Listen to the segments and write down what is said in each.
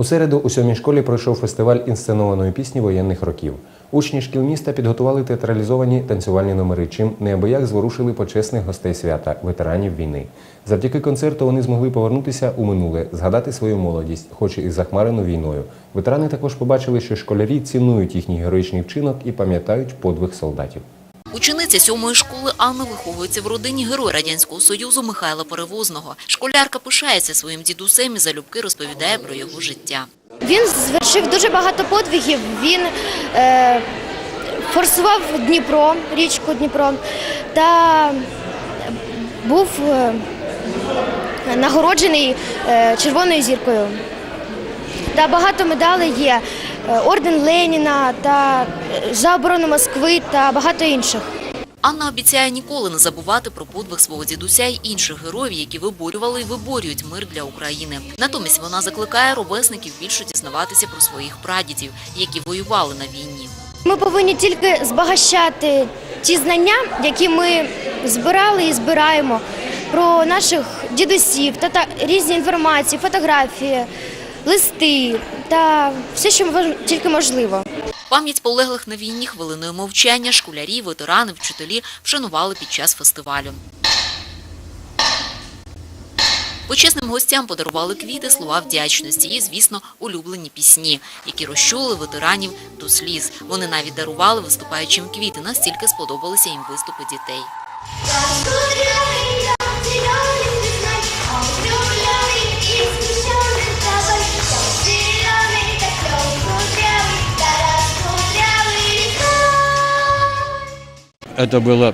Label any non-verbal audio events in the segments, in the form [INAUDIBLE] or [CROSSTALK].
У середу у сьомій школі пройшов фестиваль інсценованої пісні воєнних років. Учні шкіл міста підготували театралізовані танцювальні номери, чим неабияк зворушили почесних гостей свята, ветеранів війни. Завдяки концерту вони змогли повернутися у минуле, згадати свою молодість, хоч і захмарену війною. Ветерани також побачили, що школярі цінують їхній героїчний вчинок і пам'ятають подвиг солдатів. Учениця сьомої школи Анна виховується в родині Героя Радянського Союзу Михайла Перевозного. Школярка пишається своїм дідусем і залюбки розповідає про його життя. Він звершив дуже багато подвигів. Він е, форсував Дніпро, річку Дніпро, та був е, нагороджений е, червоною зіркою. Та багато медалей є. Е, Орден Леніна та е, за оборону Москви та багато інших. Анна обіцяє ніколи не забувати про подвиг свого дідуся й інших героїв, які виборювали і виборюють мир для України. Натомість вона закликає ровесників більше дізнаватися про своїх прадідів, які воювали на війні. Ми повинні тільки збагащати ті знання, які ми збирали і збираємо про наших дідусів, та, та різні інформації, фотографії, листи та все, що тільки можливо. Пам'ять полеглих на війні хвилиною мовчання школярі, ветерани, вчителі вшанували під час фестивалю. Почесним гостям подарували квіти, слова вдячності і, звісно, улюблені пісні, які розчули ветеранів до сліз. Вони навіть дарували виступаючим квіти, настільки сподобалися їм виступи дітей. это было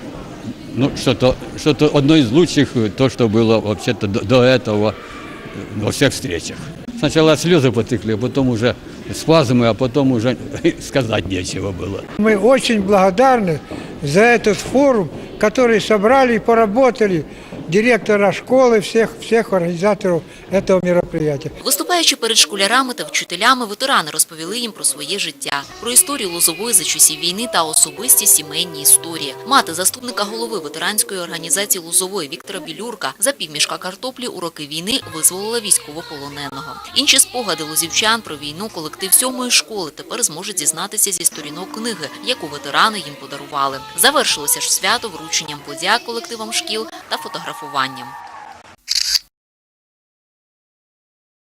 ну, что-то что одно из лучших, э, то, что было вообще-то до, до этого э, во всех встречах. Сначала слезы потекли, а потом уже спазмы, а потом уже [LAUGHS] сказать нечего было. Мы очень благодарны за этот форум, который собрали и поработали директора школы, всех, всех организаторов этого мероприятия. Виступаючи перед школярами та вчителями, ветерани розповіли їм про своє життя, про історію Лозової за часів війни та особисті сімейні історії. Мати заступника голови ветеранської організації Лозової Віктора Білюрка за півмішка картоплі у роки війни визволила військовополоненого. Інші спогади лозівчан про війну колектив сьомої школи тепер зможе дізнатися зі сторінок книги, яку ветерани їм подарували. Завершилося ж свято врученням подяк колективам шкіл та фотографуванням.